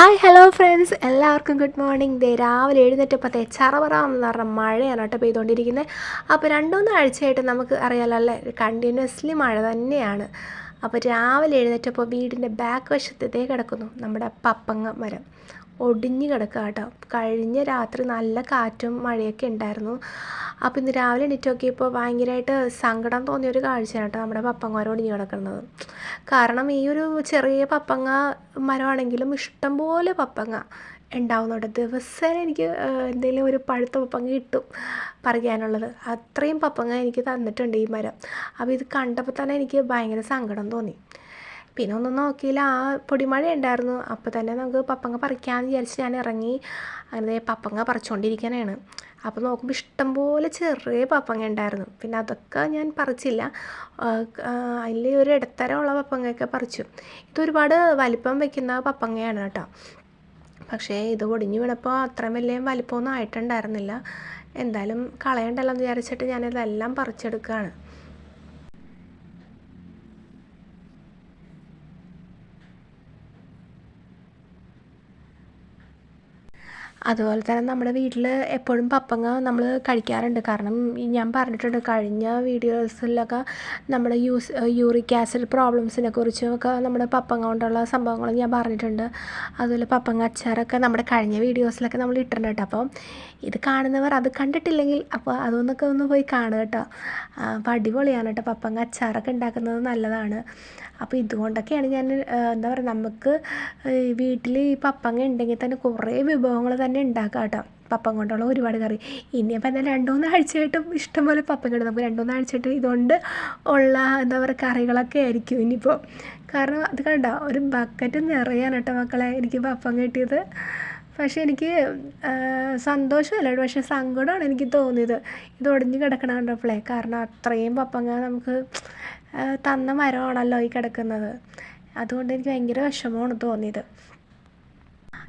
Hi hello friends എല്ലാവർക്കും good morning ദേ രാവിലെ എഴുന്നേറ്റപ്പത്തെ ചറവറ എന്ന് പറഞ്ഞ മഴയാണ് കേട്ടോ പെയ്തുകൊണ്ടിരിക്കുന്നത്. അപ്പോൾ രണ്ടുമൂന്ന് ആഴ്ചയായിട്ട് നമുക്ക് അറിയാലോ അല്ലേ? കണ്ടിന്യൂസ്ലി മഴ തന്നെയാണ്. അപ്പോൾ രാവിലെ എഴുന്നേറ്റപ്പോൾ വീടിന്റെ ബാക്ക് വശത്ത് കിടക്കുന്നു നമ്മുടെ പപ്പങ്ങ മരം. ഒടിഞ്ഞ് കിടക്കുക കേട്ടോ. കഴിഞ്ഞ രാത്രി നല്ല കാറ്റും മഴയൊക്കെ ഉണ്ടായിരുന്നു. അപ്പോൾ ഇന്ന് രാവിലെ എണീറ്റ് നോക്കിയപ്പോൾ ഭയങ്കരമായിട്ട് സങ്കടം തോന്നിയ ഒരു കാഴ്ചയാണ് കേട്ടോ നമ്മുടെ പപ്പങ്ങ ഒടിഞ്ഞു ഒടിഞ്ഞ് കിടക്കുന്നത്. കാരണം ഈ ഒരു ചെറിയ പപ്പങ്ങ മരമാണെങ്കിലും ഇഷ്ടംപോലെ പപ്പങ്ങ ഉണ്ടാവുന്നുണ്ട് ദിവസേന എനിക്ക് എന്തെങ്കിലും ഒരു പഴുത്ത പപ്പങ്ങ കിട്ടും പറയാനുള്ളത്. അത്രയും പപ്പങ്ങ എനിക്ക് തന്നിട്ടുണ്ട് ഈ മരം. അപ്പോൾ ഇത് കണ്ടപ്പോൾ തന്നെ എനിക്ക് ഭയങ്കര സങ്കടം തോന്നി. പിന്നെ ഒന്നും നോക്കിയില്ല. ആ പൊടിമഴ ഉണ്ടായിരുന്നു അപ്പോൾ തന്നെ നമുക്ക് പപ്പങ്ങ പറിക്കാമെന്ന് വിചാരിച്ച് ഞാൻ ഇറങ്ങി. അങ്ങനെ പപ്പങ്ങ പറിച്ചുകൊണ്ടിരിക്കാനാണ് അപ്പോൾ നോക്കുമ്പോൾ ഇഷ്ടംപോലെ ചെറിയ പപ്പങ്ങ ഉണ്ടായിരുന്നു. പിന്നെ അതൊക്കെ ഞാൻ പറിച്ചില്ല. അതിൽ ഒരു ഇടത്തരമുള്ള പപ്പങ്ങയൊക്കെ പറിച്ചു. ഇതൊരുപാട് വലിപ്പം വയ്ക്കുന്ന പപ്പങ്ങയാണ് കേട്ടോ. പക്ഷേ ഇത് ഒടിഞ്ഞു വീണപ്പോൾ അത്രയും വലിയ വലിപ്പമൊന്നും ആയിട്ടുണ്ടായിരുന്നില്ല. എന്തായാലും കളയണ്ടല്ലോ എന്ന് വിചാരിച്ചിട്ട് ഞാനിതെല്ലാം പറിച്ചെടുക്കുകയാണ് അതുപോലെ തന്നെ നമ്മുടെ വീട്ടിൽ എപ്പോഴും പപ്പങ്ങ നമ്മൾ കഴിക്കാറുണ്ട്. കാരണം ഞാൻ പറഞ്ഞിട്ടുണ്ട് കഴിഞ്ഞ വീഡിയോസിലൊക്കെ നമ്മുടെ യൂസ് യൂറിക് ആസിഡ് പ്രോബ്ലംസിനെ കുറിച്ചൊക്കെ നമ്മുടെ പപ്പങ്ങ കൊണ്ടുള്ള സംഭവങ്ങൾ ഞാൻ പറഞ്ഞിട്ടുണ്ട്. അതുപോലെ പപ്പങ്ങ അച്ചാറൊക്കെ നമ്മുടെ കഴിഞ്ഞ വീഡിയോസിലൊക്കെ നമ്മൾ ഇട്ടിട്ടുണ്ട് അപ്പോൾ ഇത് കാണുന്നവർ അത് കണ്ടിട്ടില്ലെങ്കിൽ അപ്പോൾ അതൊന്നൊക്കെ ഒന്ന് പോയി കാണുക കേട്ടോ. അപ്പോൾ അടിപൊളിയാണ് കേട്ടോ. പപ്പങ്ങ അച്ചാറൊക്കെ ഉണ്ടാക്കുന്നത് നല്ലതാണ്. അപ്പോൾ ഇതുകൊണ്ടൊക്കെയാണ് ഞാൻ എന്താ പറയുക നമുക്ക് വീട്ടിൽ ഈ പപ്പങ്ങ ഉണ്ടെങ്കിൽ തന്നെ കുറേ വിഭവങ്ങൾ തന്നെ ഉണ്ടാക്കാം കേട്ടോ. പപ്പം കൊണ്ടുള്ള ഒരുപാട് കറി. ഇനിയിപ്പോൾ എന്നാൽ രണ്ടുമൂന്ന് ആഴ്ചയായിട്ടും ഇഷ്ടംപോലെ പപ്പം കിട്ടും നമുക്ക് രണ്ടുമൂന്ന് ആഴ്ചയായിട്ട് ഇതുകൊണ്ട് ഉള്ള എന്താ പറയുക കറികളൊക്കെ ആയിരിക്കും ഇനിയിപ്പോൾ കാരണം അത് കണ്ട ഒരു ബക്കറ്റ് നിറയാണ് കേട്ടോ മക്കളെ എനിക്ക് പപ്പം കിട്ടിയത്. പക്ഷേ എനിക്ക് സന്തോഷമല്ല. പക്ഷേ സങ്കടമാണ് എനിക്ക് തോന്നിയത്. ഇത് ഒടിഞ്ഞ് കിടക്കണ കണ്ടപ്പോഴേ. കാരണം അത്രയും പപ്പങ്ങ നമുക്ക് തന്ന മരമാണല്ലോ ഈ കിടക്കുന്നത്. അതുകൊണ്ട് എനിക്ക് ഭയങ്കര വിഷമമാണ് തോന്നിയത്.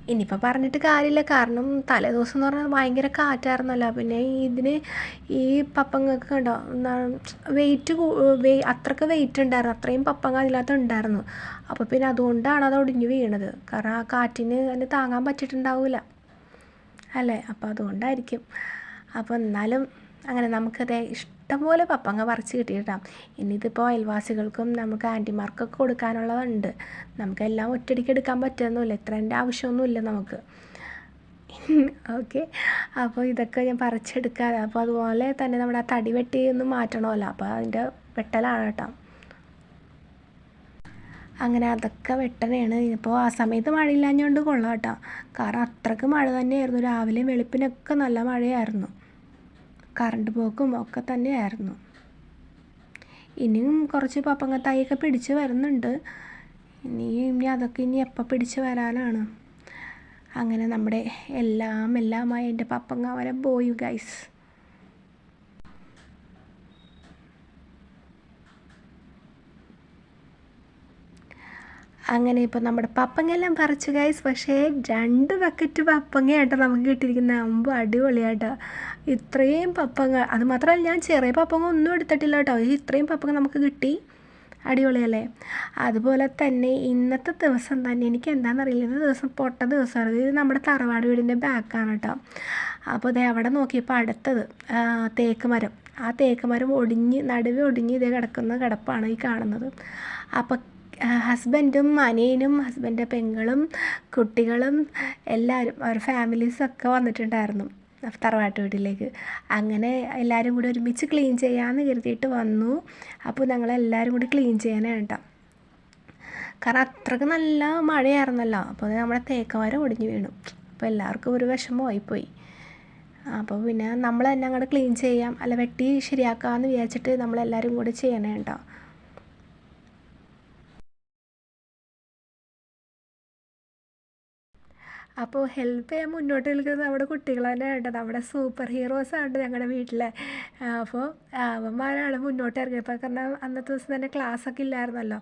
ഇനിയിപ്പോൾ പറഞ്ഞിട്ട് കാര്യമില്ല. കാരണം തലേദിവസം എന്ന് പറഞ്ഞാൽ ഭയങ്കര കാറ്റായിരുന്നല്ലോ. പിന്നെ ഇതിന് ഈ പപ്പങ്ങൾക്ക് കണ്ടോ? വെയിറ്റ് വെ അത്രയ്ക്ക് വെയിറ്റ് ഉണ്ടായിരുന്നു. അത്രയും പപ്പങ്ങ അതിനകത്ത് ഉണ്ടായിരുന്നു. അപ്പോൾ പിന്നെ അതുകൊണ്ടാണ് അത് ഒടിഞ്ഞു വീണത്. കാരണം ആ കാറ്റിന് അതിന് താങ്ങാൻ പറ്റിയിട്ടുണ്ടാവില്ല അല്ലേ? അപ്പോൾ അതുകൊണ്ടായിരിക്കും. അപ്പോൾ എന്നാലും അങ്ങനെ നമുക്കത് ഇഷ്ടംപോലെ പപ്പങ്ങ പറിച്ച് കിട്ടിയിട്ടാം. ഇനി ഇതിപ്പോൾ അയൽവാസികൾക്കും നമുക്ക് ആന്റിമാർക്കൊക്കെ കൊടുക്കാനുള്ളതുണ്ട്. നമുക്കെല്ലാം ഒറ്റയടിക്ക് എടുക്കാൻ പറ്റുന്നില്ല ഇത്രേന്റെ ആവശ്യമൊന്നുമില്ല നമുക്ക്. ഓക്കെ. അപ്പോൾ ഇതൊക്കെ ഞാൻ പറിച്ചെടുക്കാതെ അപ്പോൾ അതുപോലെ തന്നെ നമ്മുടെ ആ തടി വെട്ടി ഒന്ന് മാറ്റണമല്ലോ. അപ്പോൾ അതിന്റെ വെട്ടലാണ് കേട്ടോ. അങ്ങനെ അതൊക്കെ വെട്ടലാണ് ഇപ്പോൾ ആ സമയത്ത് മഴയില്ലാഞ്ഞുകൊണ്ട് കൊള്ളാം കേട്ടോ. കാരണം അത്രയ്ക്ക് മഴ തന്നെയായിരുന്നു. രാവിലെയും വെളുപ്പിനൊക്കെ നല്ല മഴയായിരുന്നു. കറണ്ട് പോക്കും ഒക്കെ തന്നെയായിരുന്നു. ഇനിയും കുറച്ച് പപ്പങ്ങത്തായൊക്കെ പിടിച്ച് വരുന്നുണ്ട്. ഇനി ഇനി അതൊക്കെ ഇനി എപ്പോൾ പിടിച്ച് വരാനാണ്. അങ്ങനെ നമ്മുടെ എല്ലാം എല്ലാമായി എന്റെ പപ്പങ്ങ വരെ പോയി ഗൈസ് അങ്ങനെ ഇപ്പോൾ നമ്മുടെ പപ്പങ്ങയെല്ലാം പറിച്ചു ഗൈസ് പക്ഷേ രണ്ട് ബക്കറ്റ് പപ്പങ്ങയാട്ടോ നമുക്ക് കിട്ടിയിരിക്കുന്നത് അമ്പ് അടിപൊളിയാട്ടോ. ഇത്രയും പപ്പങ്ങ അത് മാത്രമല്ല ഞാൻ ചെറിയ പപ്പങ്ങ ഒന്നും എടുത്തിട്ടില്ല കേട്ടോ ഇത്രയും പപ്പങ്ങ നമുക്ക് കിട്ടി. അടിപൊളിയല്ലേ? അതുപോലെ തന്നെ ഇന്നത്തെ ദിവസം തന്നെ എനിക്ക് എന്താണെന്നറിയില്ല ഇന്ന ദിവസം പൊട്ട ദിവസമാണ് ഇത് നമ്മുടെ തറവാട് വീടിന്റെ ബാക്കാണ് കേട്ടോ അപ്പോൾ ഇതേ അവിടെ നോക്കിയപ്പോൾ അടുത്തത് തേക്ക് മരം ആ തേക്ക് മരം ഒടിഞ്ഞ് നടുവ് ഒടിഞ്ഞ് ഇതേ കിടക്കുന്ന കിടപ്പാണ് ഈ കാണുന്നത്. അപ്പോൾ ഹസ്ബൻഡും അനിയനും ഹസ്ബന്റെ പെങ്ങളും കുട്ടികളും എല്ലാവരും അവരുടെ ഫാമിലീസൊക്കെ വന്നിട്ടുണ്ടായിരുന്നു തറവാട്ട് വീട്ടിലേക്ക്. അങ്ങനെ എല്ലാവരും കൂടി ഒരുമിച്ച് ക്ലീൻ ചെയ്യാമെന്ന് കരുതിയിട്ട് വന്നു. അപ്പോൾ ഞങ്ങളെല്ലാവരും കൂടി ക്ലീൻ ചെയ്യാനാണ് കേട്ടോ കാരണം അത്രയ്ക്ക് നല്ല മഴയായിരുന്നല്ലോ. അപ്പോൾ നമ്മുടെ തേക്കവാരം ഒടിഞ്ഞു വീണു. അപ്പോൾ എല്ലാവർക്കും ഒരു വിഷമമായിപ്പോയി അപ്പോൾ പിന്നെ നമ്മൾ തന്നെ അങ്ങോട്ട് ക്ലീൻ ചെയ്യാം അല്ല വെട്ടി ശരിയാക്കാമെന്ന് വിചാരിച്ചിട്ട് നമ്മളെല്ലാവരും കൂടി ചെയ്യണേ കേട്ടോ അപ്പോൾ ഹെൽപ്പ് ചെയ്യാൻ മുന്നോട്ട് നിൽക്കുന്നത് നമ്മുടെ കുട്ടികൾ തന്നെയാണ് നമ്മുടെ സൂപ്പർ ഹീറോസാണ് ഞങ്ങളുടെ വീട്ടിലെ. അപ്പോൾ അവന്മാരാണ് മുന്നോട്ട് ഇറങ്ങിയപ്പോൾ കാരണം അന്നത്തെ ദിവസം തന്നെ ക്ലാസ്സൊക്കെ ഇല്ലായിരുന്നല്ലോ.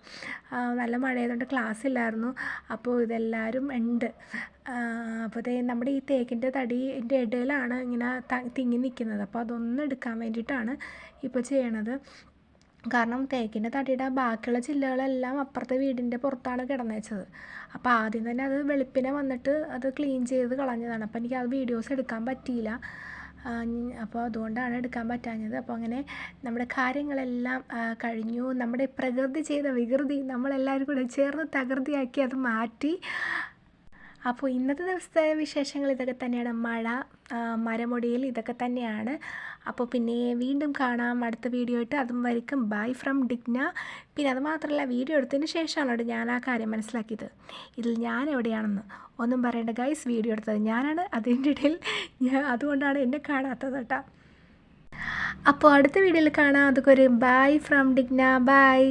നല്ല മഴയായതുകൊണ്ട് ക്ലാസ് ഇല്ലായിരുന്നു. അപ്പോൾ ഇതെല്ലാവരും ഉണ്ട്. അപ്പോൾ നമ്മുടെ ഈ തേക്കിന്റെ തടിന്റെ ഇടയിലാണ് ഇങ്ങനെ തിങ്ങി നിൽക്കുന്നത് അപ്പോൾ അതൊന്നും എടുക്കാൻ വേണ്ടിയിട്ടാണ് ഇപ്പോൾ ചെയ്യണത്. കാരണം തേക്കിന്റെ തടിയുടെ ബാക്കിയുള്ള ചില്ലകളെല്ലാം അപ്പുറത്തെ വീടിന്റെ പുറത്താണ് കിടന്നേച്ചത്. അപ്പോൾ ആദ്യം തന്നെ അത് വെളുപ്പിനെ വന്നിട്ട് അത് ക്ലീൻ ചെയ്ത് കളഞ്ഞതാണ്. അപ്പോൾ എനിക്ക് ആ വീഡിയോസ് എടുക്കാൻ പറ്റിയില്ല. അപ്പോൾ അതുകൊണ്ടാണ് എടുക്കാൻ പറ്റാഞ്ഞത്. അപ്പോൾ അങ്ങനെ നമ്മുടെ കാര്യങ്ങളെല്ലാം കഴിഞ്ഞു. നമ്മുടെ പ്രകൃതി ചെയ്ത വികൃതി നമ്മളെല്ലാവരും കൂടെ ചേർന്ന് തകൃതിയാക്കി അത് മാറ്റി. അപ്പോൾ ഇന്നത്തെ ദിവസത്തെ വിശേഷങ്ങൾ ഇതൊക്കെ തന്നെയാണ്. മഴ മരമുടിയിൽ ഇതൊക്കെ തന്നെയാണ്. അപ്പോൾ പിന്നെ വീണ്ടും കാണാം അടുത്ത വീഡിയോ ആയിട്ട്. അതും വരയ്ക്കും. Bye from Digna. പിന്നെ അത് മാത്രമല്ല വീഡിയോ എടുത്തതിന് ശേഷമാണ് ഞാൻ ആ കാര്യം മനസ്സിലാക്കിയത്. ഇതിൽ ഞാൻ എവിടെയാണെന്ന്. ഒന്നും പറയേണ്ട ഗൈസ് വീഡിയോ എടുത്തത് ഞാനാണ്. അതിന്റെ ഇടയിൽ ഞാൻ അതുകൊണ്ടാണ് എന്നെ കാണാത്തത് കേട്ടോ. അപ്പോൾ അടുത്ത വീഡിയോയിൽ കാണാം. അതൊക്കെ ഒരു ബൈ ഫ്രം ഡിഗ്ന. ബൈ